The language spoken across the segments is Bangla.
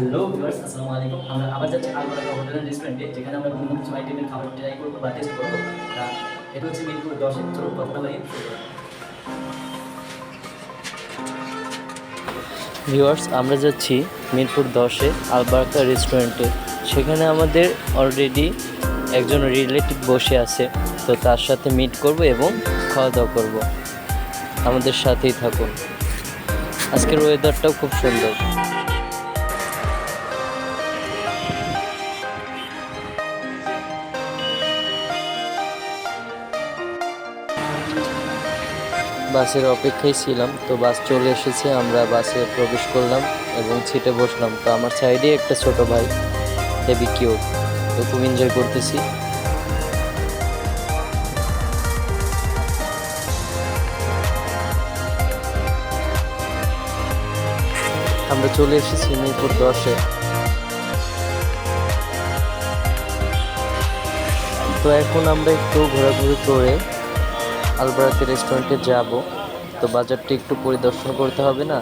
হ্যালো ভিউয়ার্স আসসালামু আলাইকুম। আমরা আবার যাচ্ছি আলমারা হোটেল অ্যান্ড রেস্টুরেন্টে যেখানে আমরা বিভিন্ন কিছু আইটেমের খাবার ট্রাই করব বা টেস্ট করব। তা এটা হচ্ছে মিরপুর দশের চলুন বাড়ি ভিউয়ার্স আমরা যাচ্ছি মিরপুর দশে আলবার্কা রেস্টুরেন্টে সেখানে আমাদের অলরেডি একজন রিলেটিভ বসে আছে। তো তার সাথে মিট করব এবং খাওয়া দাওয়া করব। আমাদের সাথেই থাকুন। আজকের ওয়েদারটাও খুব সুন্দর। বাসের অপেক্ষায় ছিলাম, তো বাস চলে এসেছে, আমরা বাসে প্রবেশ করলাম এবং সিটে বসলাম। তো আমার সাইডে একটা ছোট ভাই হেভি কিউট তো খুব এনজয় করতেছি। আমরা চলে এসেছি মিরপুর দশে। তো এখন আমরা একটু ঘোরাঘুরি করে আলবারাতে রেস্টুরেন্টে যাব। তো বাজারটি একটু পরিদর্শন করতে হবে না?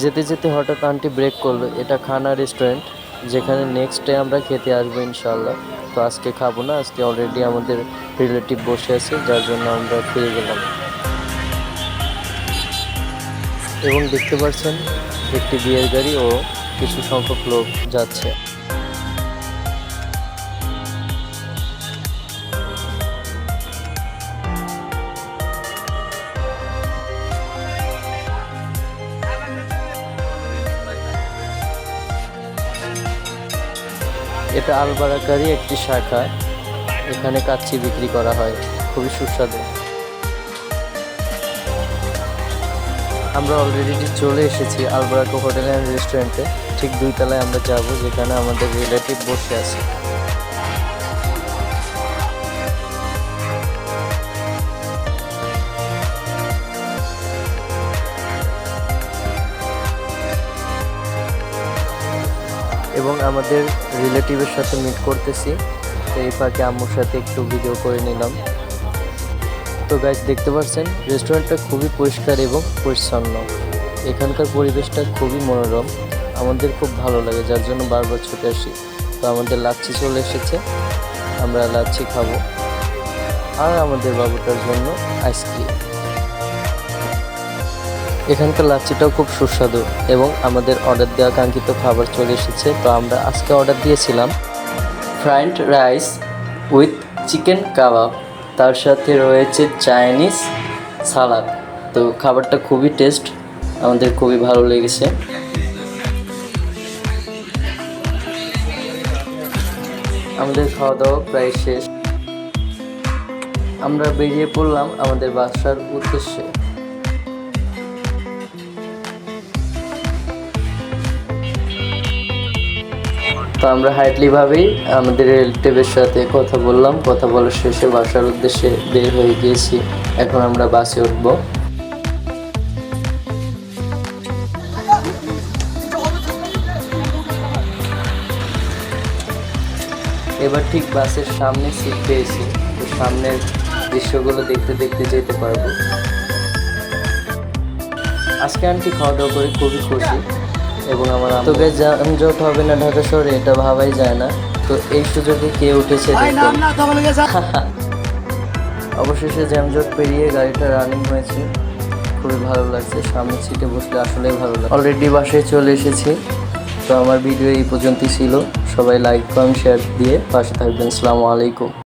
যেতে যেতে হঠাৎ আন্টি ব্রেক করল। এটা খানা রেস্টুরেন্ট যেখানে নেক্সট ডে আমরা খেতে আসব ইনশাল্লাহ তো আজকে খাব না, আজকে অলরেডি আমাদের রিলেটিভ বসে আছে, যার জন্য আমরা ফিরে গেলাম। এবং দেখতে পাচ্ছেন, একটি বিয়ের গাড়ি ও কিছু সংখ্যক লোক যাচ্ছে। এটা আলবারাকারই একটি শাখা। এখানে কাচ্চি বিক্রি করা হয়। খুবই সুস্বাদু। আমরা অলরেডি চলে এসেছি আলবারাকো হোটেল অ্যান্ড রেস্টুরেন্টে। ঠিক দুই তলায় আমরা যাব, যেখানে আমাদের রিলেটিভ বসে আছে। এবং আমাদের রিলেটিভের সাথে মিট করতেছি। তো এই ফাঁকে আম্মুর সাথে একটু ভিডিও করে নিলাম। তো গাইজ দেখতে পাচ্ছেন রেস্টুরেন্টটা খুবই পরিষ্কার এবং পরিচ্ছন্ন। এখানকার পরিবেশটা খুবই মনোরম। আমাদের খুব ভালো লাগে, যার জন্য বারবার ছুটে আসি। তো আমাদের লাচ্ছি চলে এসেছে। আমরা লাচ্ছি খাব। আর আমাদের বাবুটার জন্য আইসক্রিম এখানকার লাচ্ছিটাও খুব সুস্বাদু এবং আমাদের অর্ডার দেওয়া কাঙ্ক্ষিত খাবার চলে এসেছে। তো আমরা আজকে অর্ডার দিয়েছিলাম fried rice with chicken kebab তার সাথে রয়েছে চাইনিজ সালাদ তো খাবারটা খুবই টেস্ট আমাদের খুবই ভালো লেগেছে। আমাদের খাওয়া দাওয়া প্রায় শেষ। আমরা বেরিয়ে পড়লাম আমাদের বাসার উদ্দেশ্যে। তো আমরা হাইটলিভাবেই আমাদের রিলেটিভের সাথে কথা বললাম। কথা বলার শেষে বাসার উদ্দেশ্যে বের হয়ে গিয়েছি। এখন আমরা বাসে উঠবো। এবার ঠিক বাসের সামনে সিট পেয়েছি। তো সামনের দৃশ্যগুলো দেখতে দেখতে যেতে পারব। আজকে আন্টি খাওয়া দাওয়া করে খুবই খুশি। এবং আমার তোকে যানজট হবে না ঢাকা শহরে এটা ভাবাই যায় না। তো এই সুযোগে কে উঠেছে অবশেষে জ্যামজট পেরিয়ে গাড়িটা রানিং হয়েছে। খুবই ভালো লাগছে। সামনের সিটে বসলে আসলেই ভালো লাগে। অলরেডি বাসায় চলে এসেছি। তো আমার ভিডিও এই পর্যন্তই ছিল। সবাই লাইক কমেন্ট শেয়ার দিয়ে পাশে থাকবেন। আসসালামু আলাইকুম।